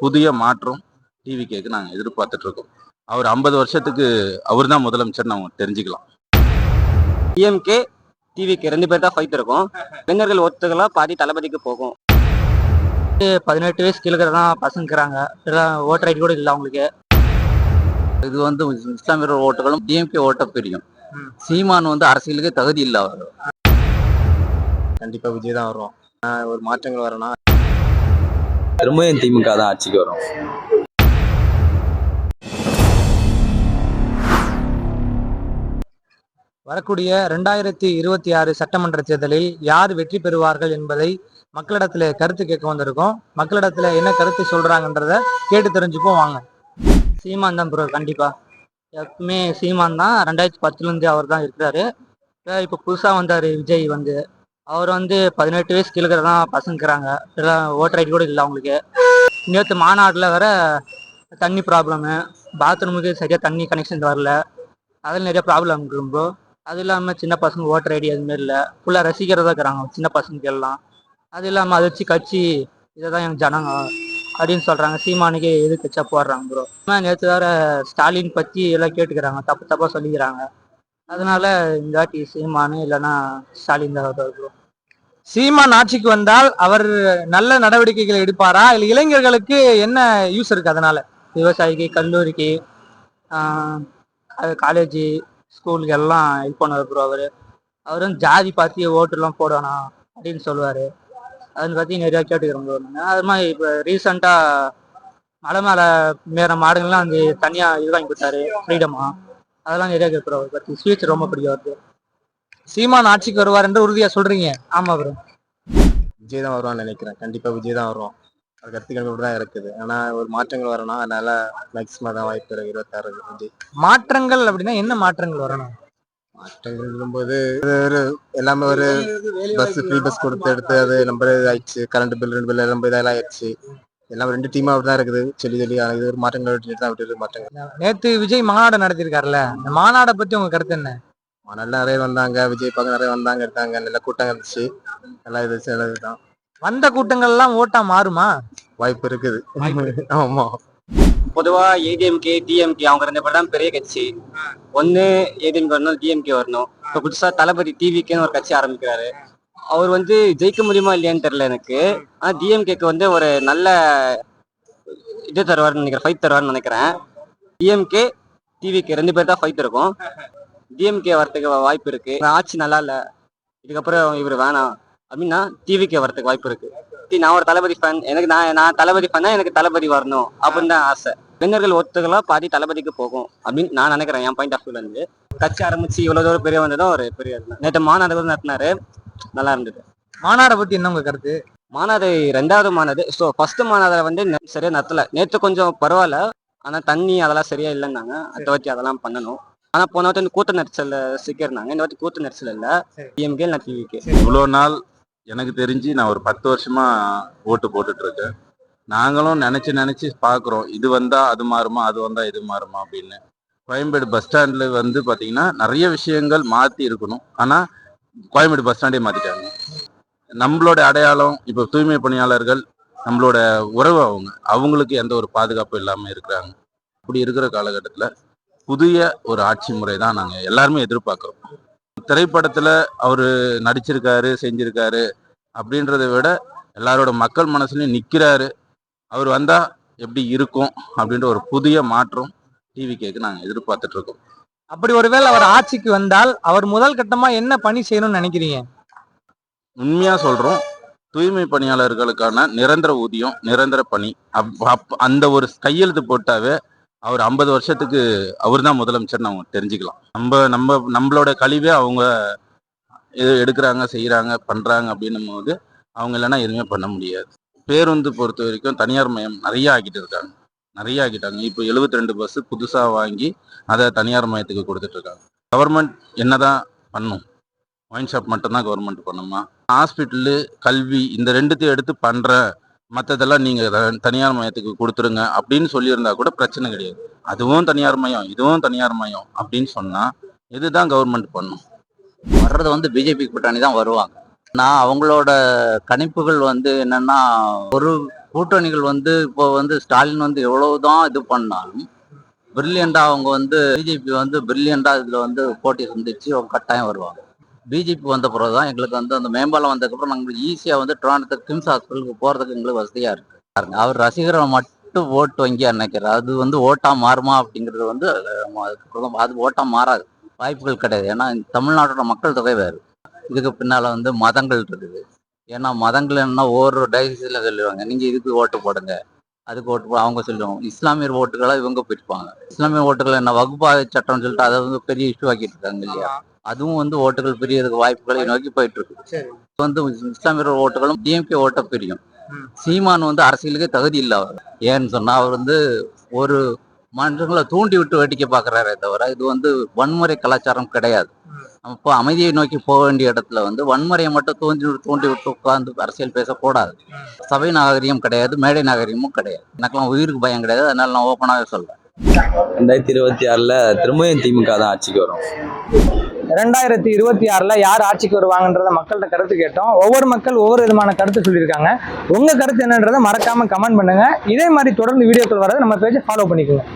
புதிய மாற்றம் டிவி கேக்கு நாங்கள் எதிர்பார்த்துட்டு இருக்கோம் அவர் ஐம்பது வருஷத்துக்கு அவர் தான் முதலமைச்சர் நம்ம தெரிஞ்சுக்கலாம். டிஎம்கே டிவிக்கு ரெண்டு பேர் தான் ஃபைட் இருக்கும். இளைஞர்கள் ஒத்துக்கலாம் பாதி தளபதிக்கு போகும். பதினெட்டு வயசு கீழே தான் பசங்கிறாங்க ஓட்டர் ஐடி கூட இல்லை அவங்களுக்கு. இது வந்து இஸ்லாமியர் ஓட்டுகளும் டிஎம்கே ஓட்ட பிரியும். சீமான் வந்து அரசியலுக்கு தகுதி இல்லை அவர் கண்டிப்பா விஜய் தான் வரும் ஆஹ் ஒரு மாற்றங்கள் வரணும். திரும்பவும் திமுக தான் ஆட்சிக்கு வரும். வரக்கூடிய ரெண்டாயிரத்தி இருபத்தி ஆறு சட்டமன்ற தேர்தலில் யார் வெற்றி பெறுவார்கள் என்பதை மக்களிடத்துல கருத்து கேட்க வந்திருக்கோம். மக்களிடத்துல என்ன கருத்து சொல்றாங்கன்றத கேட்டு தெரிஞ்சுப்போம் வாங்க. சீமான் தான் ப்ரோ கண்டிப்பா. எப்பவுமே சீமான் தான் ரெண்டாயிரத்தி பத்துல இருந்து அவர் தான் இருக்கிறாரு. இப்ப இப்போ புதுசா வந்தாரு விஜய் வந்து. அவர் வந்து பதினெட்டு வயசு கீழே தான் பசங்கிறாங்க ஓட்டர் ஐடி கூட இல்லை அவங்களுக்கு. நேற்று மாநாட்டில் வேற தண்ணி ப்ராப்ளமு பாத்ரூமுக்கு சரியாக தண்ணி கனெக்ஷன் வரல. அதில் நிறைய ப்ராப்ளம் இருக்கு ப்ரோ அது இல்லாமல் சின்ன பசங்க ஓட்டர் ஐடி அதுமாரி இல்லை. ஃபுல்லாக ரசிக்கிறதா இருக்கிறாங்க சின்ன பசங்க எல்லாம். அது இல்லாமல் அதை வச்சு கட்சி இதை தான் எங்கள் ஜனங்க அப்படின்னு சொல்கிறாங்க சீமானுக்கு எது கட்சியாக போடுறாங்க ப்ரோ நேற்று வேற ஸ்டாலின் பற்றி எல்லாம் கேட்டுக்கிறாங்க. தப்பு தப்பாக சொல்லிக்கிறாங்க. அதனால இந்த வாட்டி சீமானு இல்லைன்னா ஸ்டாலின் தான் வருவார் ப்ரோ சீமான் ஆட்சிக்கு வந்தால் அவர் நல்ல நடவடிக்கைகளை எடுப்பாரா? இல்லை இளைஞர்களுக்கு என்ன யூஸ் இருக்கு அதனால? விவசாயிக்கு கல்லூரிக்கு காலேஜ் ஸ்கூலுக்கு எல்லாம் ஹெல்ப் பண்ணுவார் ப்ரோ அவர். அவரும் ஜாதி பார்த்து ஓட்டுலாம் போடணும் அப்படின்னு சொல்லுவார். அதை பற்றி நிறையா கேட்டுக்கிறோம் ப்ரோ அது மாதிரி இப்போ ரீசெண்டாக மலை மேலே மேற மாடுங்கள்லாம் வந்து தனியாக இது வாங்கி கொடுத்தாரு ஃப்ரீடமாக அதெல்லாம் நிறையா கேட்குறோம் அவரை பற்றி ஸ்பீச் ரொம்ப பிடிக்கும் அவருக்கு. சீமான் ஆட்சிக்கு வருவார் என்று உறுதியாக சொல்கிறீங்க ஆமாம் ப்ரோ விஜய் தான் வருவான்னு நினைக்கிறேன். கண்டிப்பா விஜய் தான் வரும் அது கருத்து கணிப்பு தான் இருக்குது. ஆனா ஒரு மாற்றங்கள் வரணும். அதனால மேக்சிமம் தான் வாய்ப்பு இருக்கு. இருபத்தாறு விஜய். மாற்றங்கள் அப்படின்னா என்ன மாற்றங்கள் வரணும்? மாற்றங்கள் இது ஒரு எல்லாமே ஒரு பஸ் ஃப்ரீ பஸ் கொடுத்து எடுத்து அது நம்ம ஆயிடுச்சு கரண்ட் பில் ரெண்டு பில் நம்ம இதெல்லாம் ஆயிடுச்சு எல்லாம் ரெண்டு டீமா தான் இருக்குது. சொல்லி சொல்லி இது ஒரு மாற்றங்கள் தான் விட்டு மாற்றங்கள். நேத்து விஜய் மாநாடு நடத்திருக்காருல்ல இந்த மாநாடை பத்தி உங்க கருத்து என்ன? நல்லா நிறைய வந்தாங்க. விஜய் பார்க்க நிறைய வந்தாங்க எடுத்தாங்க. நல்ல கூட்டம் இருந்துச்சு. நல்லா இது நல்ல இதுதான் வந்த கூட்டங்கள் எல்லாம் ஓட்டா மாறுமா? வாய்ப்பு இருக்குது. ஆமா. பொதுவா ஏடிஎம்கே டிஎம்கே அவங்க ரெண்டு பேர் தான் பெரிய கட்சி. ஒன்னு ஏடிஎம்கே வரணும் டிஎம்கே வரணும். இப்போ புதுசா தளபதி டிவிக்கேன்னு ஒரு கட்சி ஆரம்பிக்கிறாரு. அவர் வந்து ஜெயிக்க முடியுமா இல்லையான்னு தெரியல எனக்கு. ஆனா டிஎம்கேக்கு வந்து ஒரு நல்ல இது தருவார்னு நினைக்கிறேன் ஃபைட் தருவார்னு நினைக்கிறேன். டிஎம்கே டிவிக்கு ரெண்டு பேர் தான் ஃபைட் இருக்கும். டிஎம்கே வரதுக்கு வாய்ப்பு இருக்கு. ஆட்சி நல்லா இல்ல. இதுக்கப்புறம் இவர் வேணாம். அப்படின்னா டிவிக்கே வரதுக்கு வாய்ப்பு இருக்கு. நான் ஒரு தளபதி ஃபேன் எனக்கு நான் நான் தளபதி ஃபேன் எனக்கு தளபதி வரணும். அப்படின்னு தான் ஆசை. இளைஞர்கள் ஒத்துக்கலாம் பாதி தளபதிக்கு போகும். அப்படின்னு நான் நினைக்கிறேன் என் பாயிண்ட் ஆஃப் வியூல இருந்து. கட்சி ஆரம்பிச்சு இவ்வளவு தூரம் பெரிய வந்ததும் ஒரு பெரிய நேற்று மாநாடு நடத்தினாரு. நல்லா இருந்தது. மாநாடை பத்தி என்ன உங்க கருத்து? மாநாடு ரெண்டாவது மாநாடு. ஸோ ஃபர்ஸ்ட் மாநாடு வந்து நே- சரியா நடத்தல நேற்று கொஞ்சம் பரவாயில்ல ஆனா தண்ணி அதெல்லாம் சரியா இல்லைன்னாங்க. அடுத்த வாட்டி அதெல்லாம் பண்ணணும். ஆனா போன வாட்டி வந்து கூட்ட நெரிசல்ல சிக்கிருந்தாங்க இந்த வாட்டி கூட்ட நெரிசல் இல்ல. டிஎம்கே நான் டிவிக்கு இவ்வளோ நாள் எனக்கு தெரிஞ்சு நான் ஒரு பத்து வருஷமா ஓட்டு போட்டுட்டு இருக்கேன் நாங்களும் நினைச்சு நினைச்சு பார்க்குறோம் இது வந்தா அது மாறுமா அது வந்தா இது மாறுமா அப்படின்னு. கோயம்பேடு பஸ் ஸ்டாண்ட்ல வந்து பாத்தீங்கன்னா நிறைய விஷயங்கள் மாத்தி இருக்கணும். ஆனா கோயம்பேடு பஸ் ஸ்டாண்டே மாத்திட்டாங்க. நம்மளோட அடையாளம் இப்போ தூய்மை பணியாளர்கள் நம்மளோட உறவு அவங்க. அவங்களுக்கு எந்த ஒரு பாதுகாப்பும் இல்லாம இருக்கிறாங்க. அப்படி இருக்கிற காலகட்டத்துல புதிய ஒரு ஆட்சி முறை தான் நாங்க எல்லாருமே எதிர்பார்க்கிறோம். திரைப்படத்துல அவரு நடிச்சிருக்காரு செஞ்சிருக்காரு அப்படின்றத விட எல்லாரோட மக்கள் மனசுலயும் நிக்கிறாரு. அவர் வந்தா எப்படி இருக்கும் அப்படின்ற ஒரு புதிய மாற்றம் டிவி கேக்கு நாங்க எதிர்பார்த்துட்டு இருக்கோம். அப்படி ஒருவேளை அவர் ஆட்சிக்கு வந்தால் அவர் முதல் கட்டமா என்ன பணி செய்யணும்னு நினைக்கிறீங்க? உண்மையா சொல்றோம். தூய்மை பணியாளர்களுக்கான நிரந்தர ஊதியம் நிரந்தர பணி. அப்- அப்- அந்த ஒரு கையெழுத்து போட்டாவே அவர் ஐம்பது வருஷத்துக்கு அவர் தான் முதலமைச்சர் நம்ம தெரிஞ்சுக்கலாம். நம்ம நம்ம நம்மளோட கழிவே அவங்க இது எடுக்கிறாங்க செய்யறாங்க பண்றாங்க அப்படின்னும் போது அவங்க இல்லைன்னா எதுவுமே பண்ண முடியாது. பேருந்து பொறுத்த வரைக்கும் தனியார் மயம் நிறைய ஆக்கிட்டு இருக்காங்க. நிறைய ஆக்கிட்டாங்க. இப்போ 72 ரெண்டு பஸ் புதுசாக வாங்கி அதை தனியார் மையத்துக்கு கொடுத்துட்டு இருக்காங்க கவர்மெண்ட் என்னதான் பண்ணும்? ஒயின் ஷாப் மட்டும்தான் கவர்மெண்ட் பண்ணுமா? ஹாஸ்பிட்டலு கல்வி இந்த ரெண்டுத்தையும் எடுத்து பண்ணுற மற்றதெல்லாம் நீங்கள் த- தனியார் மையத்துக்கு கொடுத்துருங்க அப்படின்னு சொல்லியிருந்தா கூட பிரச்சனை கிடையாது. அதுவும் தனியார் மையம் இதுவும் தனியார் மையம் அப்படின்னு சொன்னால் இதுதான் கவர்மெண்ட் பண்ணும்? வர்றது வந்து பிஜேபி கூட்டணி தான் வருவாங்க. நான் அவங்களோட கணிப்புகள் வந்து என்னன்னா ஒரு கூட்டணிகள் வந்து இப்போ வந்து ஸ்டாலின் வந்து எவ்வளவுதான் இது பண்ணாலும் பிரில்லியண்டா அவங்க வந்து பிஜேபி வந்து பிரில்லியண்டா இதுல வந்து போட்டி இருந்துச்சு அவங்க கட்டாயம் வருவாங்க. பிஜேபி வந்த பிறகு தான் எங்களுக்கு வந்து அந்த மேம்பாலம் வந்ததுக்கப்புறம் நாங்கள் ஈஸியாக வந்து ட்ரானத்துக்கு கிம்ஸ் ஹாஸ்பிட்டலுக்கு போகிறதுக்கு எங்களுக்கு வசதியாக இருக்கு. பாருங்க, அவர் ரசிகரை மட்டும் ஓட்டு வங்கியா நினைக்கிறார் அது வந்து ஓட்டாக மாறுமா அப்படிங்கிறது வந்து அதுக்கப்புறம் அது ஓட்டாக மாறாது. வாய்ப்புகள் கிடையாது. ஏன்னா தமிழ்நாட்டோட மக்கள் தொகை வேறு. இதுக்கு பின்னால் வந்து மதங்கள் இருக்குது. ஏன்னா மதங்கள் என்ன ஒவ்வொரு டைசிஸில் சொல்லுவாங்க நீங்க இதுக்கு ஓட்டு போடுங்க. அதுக்கு ஓட்டு போ அவங்க சொல்லுவாங்க. இஸ்லாமியர் ஓட்டுகளை இவங்க பிரிப்பாங்க இஸ்லாமிய ஓட்டுகள் என்ன வகுப்பாக சட்டம்னு சொல்லிட்டு அதை வந்து பெரிய இஷ்யூ ஆக்கிட்டு இருக்காங்க இல்லையா? அதுவும் வந்து ஓட்டுகள் பிரியறதுக்கு வாய்ப்புகளை நோக்கி போயிட்டு இருக்கு வந்து இஸ்லாமியர் ஓட்டுகளும் டிஎம்கே ஓட்ட பிரியும். சீமான் வந்து அரசியலுக்கே தகுதி இல்லை அவர் ஏன்னு சொன்னா அவர் வந்து ஒரு மனுஷங்களை தூண்டி விட்டு வேடிக்கை பார்க்கறாரே தவிர இது வந்து வன்முறை கலாச்சாரம் கிடையாது. ம். அப்போ அமைதியை நோக்கி போக வேண்டிய இடத்துல வந்து வன்முறையை மட்டும் தூண்டி விட்டு தூண்டி விட்டு உட்கார்ந்து அரசியல் பேசக்கூடாது. சபை நாகரிகம் கிடையாது மேடை நாகரிகமும் கிடையாது. எனக்கெல்லாம் உயிருக்கு பயம் கிடையாது அதனால நான் ஓப்பனாகவே சொல்றேன். ரெண்டாயிரத்தி இருபத்தி ஆறுல திரும்பியும் திமுக தான் ஆட்சிக்கு வரும். ரெண்டாயிரத்தி இருபத்தி ஆறுல யார் ஆட்சிக்கு வருவாங்கன்றத மக்கள்கிட்ட கருத்து கேட்டோம். ஒவ்வொரு மக்கள் ஒவ்வொரு விதமான கருத்து சொல்லியிருக்காங்க. உங்க கருத்து என்னன்றதை மறக்காம கமெண்ட் பண்ணுங்க. இதே மாதிரி தொடர்ந்து வீடியோக்கள் வரதை நம்ம பேஜை ஃபாலோ பண்ணிக்கோங்க.